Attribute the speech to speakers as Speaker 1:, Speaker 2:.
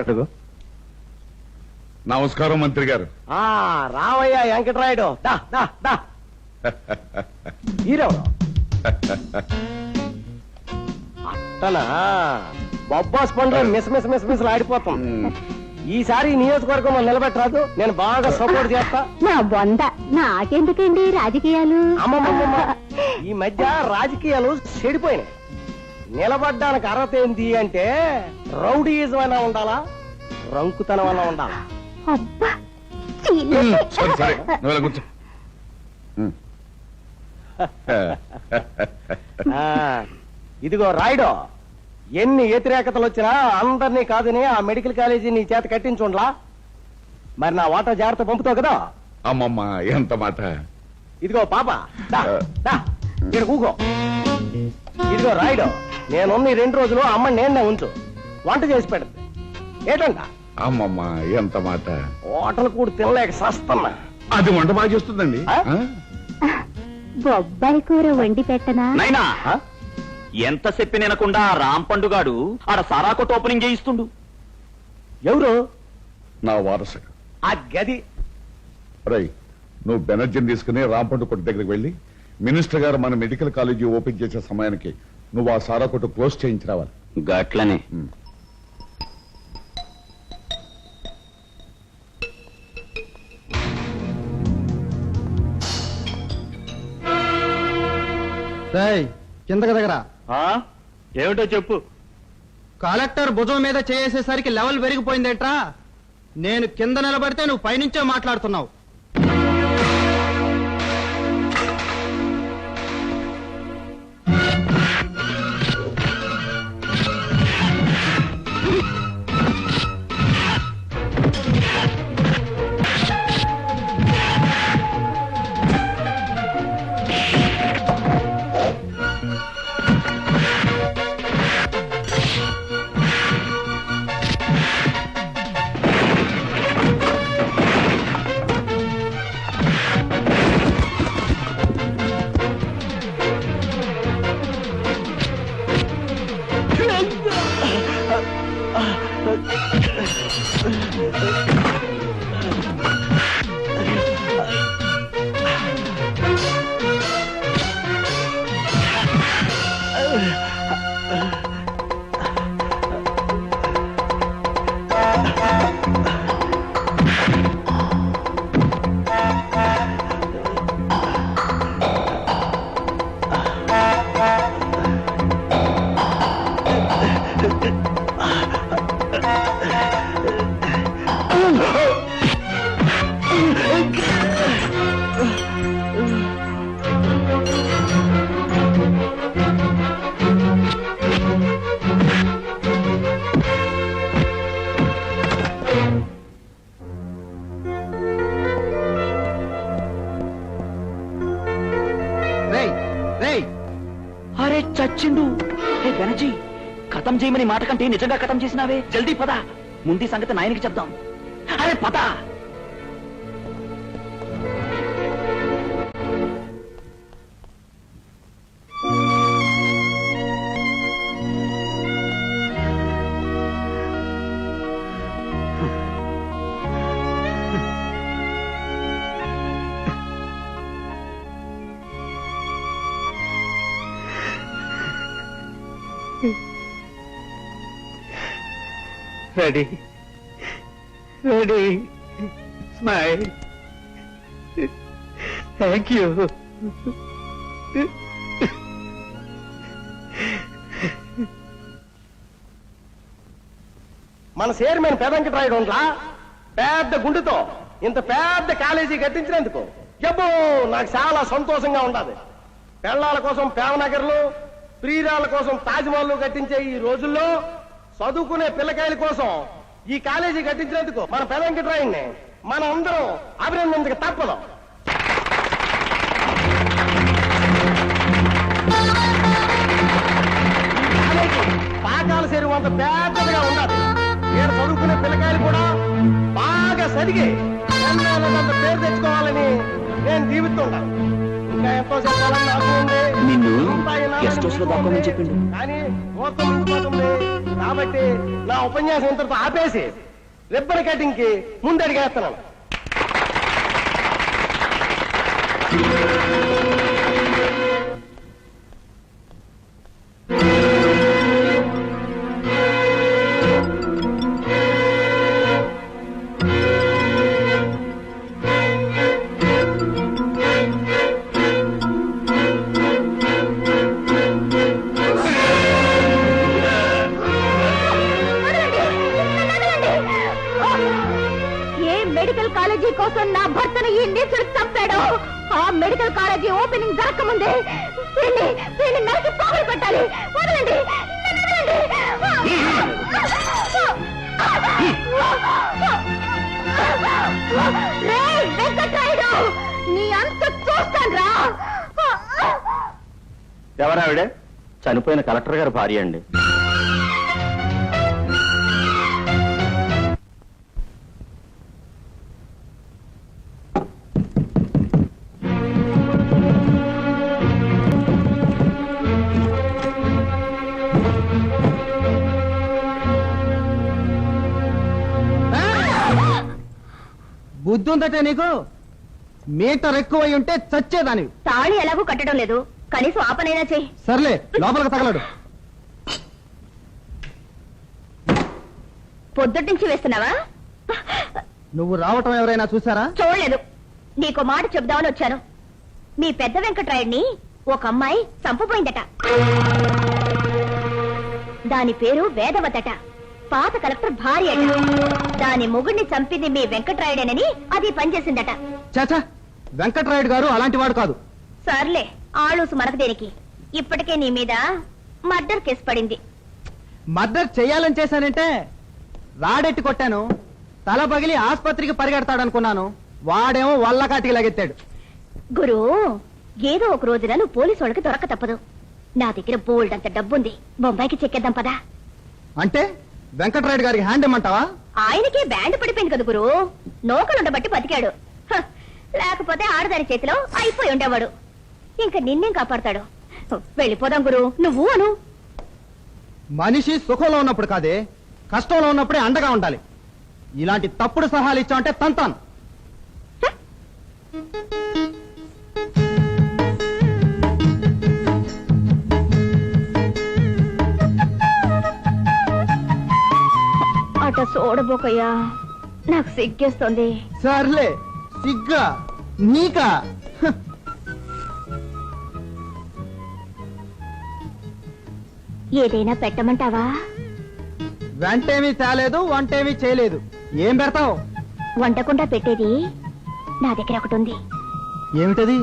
Speaker 1: అడుగు
Speaker 2: నమస్కారం మంత్రి గారు.
Speaker 3: ఆ రావయ్య వెంకటరాయుడు. దా దా దా. హీరో. అట్టనా బొబ్బాస్ పండ్లు మిస్ మిస్ మిస్ మిస్ ఆడిపోతాం. ఈసారి ఈ నియోజకవర్గంలో నిలబెట్టరాదు. నేను బాగా సపోర్ట్ చేస్తా.
Speaker 4: నా బొంద నాకెందుకండి రాజకీయాలు?
Speaker 3: అమ్మమ్మమ్మ. ఈ మధ్య రాజకీయాలు చెడిపోయినాయి. నిలబడ్డానికి అర్హత ఏంటి అంటే రౌడీయిజం అయినా ఉండాలా? రంకుతనం అయినా ఉండాలా?
Speaker 4: అబ్బా!
Speaker 2: ఉమ్, సరే సరే. నువ్వు ఇలా కూర్చో. ఉమ్.
Speaker 3: ఆ, ఇదిగో రాయుడు ఎన్ని వ్యతిరేకతలు వచ్చినా అందరినీ కాదని ఆ మెడికల్ కాలేజీ నీ చేత కట్టించుండ్లా మరి నా వాటా జాగ్రత్త పంపుతావు కదా?
Speaker 2: అమ్మమ్మ ఎంత మాట?
Speaker 3: ఇదిగో పాప దా, దా, ఇక్కడ కూకో ఇదిగో రాయుడు నేనున్న ఈ రెండు రోజులు అమ్మ నేనే ఉంచు. వంట చేసి పెడదు ఏటంట?
Speaker 2: అమ్మమ్మ ఎంత మాట?
Speaker 3: హోటల్ కూడా తినలేక సస్తున్నా.
Speaker 2: అది వంట బాగా చేస్తుందండి?
Speaker 4: బొబ్బాయి కూర వండి పెట్టనా?
Speaker 1: నైనా? ఎంత చెప్పి నెనకుండా రామ్ పండుగాడు ఆడ సారా కొట్టు ఓపెనింగ్ చేయిస్తుండు.
Speaker 3: ఎవరు?
Speaker 2: నా వారసుడు.
Speaker 3: ఆ గది.
Speaker 2: రై నువ్వు బెనర్జీని తీసుకుని రాంపండు కొట్టు దగ్గరికి వెళ్ళి మినిస్టర్ గారు మన మెడికల్ కాలేజీ ఓపెన్ చేసే సమయానికి నువ్వు ఆ సారా కొట్టు క్లోజ్ చేయించి రావాలి.
Speaker 1: గట్లనే
Speaker 5: కిందకి దగ్గర.
Speaker 1: ఏమిటో చెప్పు.
Speaker 5: కలెక్టర్ భుజం మీద చేసేసరికి లెవెల్ పెరిగిపోయిందేట్రా? నేను కింద నిలబడితే నువ్వు పైనుంచే మాట్లాడుతున్నావు.
Speaker 1: అరే చచ్చిండు. హే బెనర్జీ ఖతం చేయమని మాట కంటే నిజంగా ఖతం చేసినావే. జల్దీ పద. ముందు సంగతి నాయనకి చెప్దాం. అరే పద.
Speaker 5: Ready ready smile thank you
Speaker 3: మన చైర్మన్ పెదంకి రాయుడు ఉంట్లా పెద్ద గుండెతో ఇంత పెద్ద కాలేజీ కట్టించినందుకు. జబ్బు నాకు చాలా సంతోషంగా ఉండాలి. పెళ్ళాల కోసం పేవనగర్లు ప్రియురాల కోసం తాజ్మహల్ కట్టించే ఈ రోజుల్లో చదువుకునే పిల్లకాయల కోసం ఈ కాలేజీ కట్టించినందుకు మన పెదంకి రాయుడిని మన అందరం అభినందించక తప్పదు. పాకాల చెరువు అంత పెద్దదిగా ఉండాలి. నేను చదువుకునే పిల్లకాయలు కూడా బాగా సరిగి పేరు తెచ్చుకోవాలని నేను జీవితం
Speaker 1: నిన్ను గెస్ట్ హౌస్లో దాక్కోమని చెప్పిండు.
Speaker 3: కానీ ముహూర్తం మించిపోతుంది కాబట్టి నా ఉపన్యాసం ఇంతటితో ఆపేసి రిబ్బన్ కటింగ్కి ముందడిగేస్తున్నాను
Speaker 4: పెళ్ళి కోసం నా భర్తను ఈ నీచుడు చంపాడు. ఆ మెడికల్ కాలేజీ ఓపెనింగ్ జరగకముందే. వీణ్ణి వీణ్ణి నరికి పోగులు పెట్టాలి. వదలండి నన్ను వదలండి. రేయ్, వెంకట్రాయుడు నీ అంత చూస్తాను రా.
Speaker 1: ఎవరావిడే? చనిపోయిన కలెక్టర్ గారు భార్య అండి.
Speaker 5: బుద్ధి ఉందటే నీకు? మీటర్ ఎక్కువ ఉంటే చచ్చేదానివి.
Speaker 4: తాళి ఎలాగూ కట్టడం లేదు. కనీసం ఆపనైనా చెయ్యి
Speaker 5: సర్లే లోపలికి తగలడు.
Speaker 4: పొద్దుటి నుంచి వేస్తున్నావా?
Speaker 5: నువ్వు రావటం ఎవరైనా చూసారా
Speaker 4: చూడలేదు. నీకు మాట చెప్దామని వచ్చాను. మీ పెద్ద వెంకట్రాయుడిని ఒక అమ్మాయి చంపపోయిందట దాని పేరు వేదవతట పాత కలెక్టర్ భార్య అట. దాని మొగుడిని చంపింది మీ వెంకట్రాయుడేనని అది పనిచేసిందట.
Speaker 5: చాచా వెంకట్రాయుడు గారు అలాంటి వాడు కాదు.
Speaker 4: సర్లే ఆళూసు మనకు దేనికి? ఇప్పటికే నీ మీద మర్డర్ కేసు పడింది.
Speaker 5: మర్డర్ చెయ్యాలని చేశానంటే రాడెట్టి కొట్టాను తల పగిలి ఆసుపత్రికి పరిగెడతాడనుకున్నాను వాడేమో వల్లకాటికి లగెత్తాడు.
Speaker 4: గురు ఏదో ఒక రోజున నువ్వు పోలీసు వాళ్ళకి దొరక తప్పదు. నా దగ్గర బోల్డ్ అంత డబ్బుంది బొంబాయికి చెక్కేద్దాం పదా.
Speaker 5: అంటే? వెంకట్రాయుడు గారికి హ్యాండ్ ఇమ్మంటావా?
Speaker 4: ఆయనకే బ్యాండ్ పడిపోయింది కదా గురు. నోకలుండబట్టి బతికాడు. హ, లేకపోతే ఆడదాని చేతిలో అయిపోయి ఉండేవాడు. ఇంకా నిన్నేం కాపాడతాడు? వెళ్ళిపోదాం గురు. నువ్వు అను.
Speaker 5: మనిషి సుఖంలో ఉన్నప్పుడు కాదే కష్టంలో ఉన్నప్పుడే అండగా ఉండాలి. ఇలాంటి తప్పుడు సలహాలు ఇచ్చామంటే తంతాను
Speaker 4: చూడబోకయ్యా నాకు సిగ్గేస్తుంది.
Speaker 5: సర్లే సిగ్గా నీకా? హ,
Speaker 4: ఏదైనా పెట్టమంటావా?
Speaker 5: వెంటేమీ తేలేదు వంటేమీ చేయలేదు. ఏం పెడతావు?
Speaker 4: వంటకుండా పెట్టేది నా దగ్గర ఒకటి ఉంది.
Speaker 5: ఏమిటది?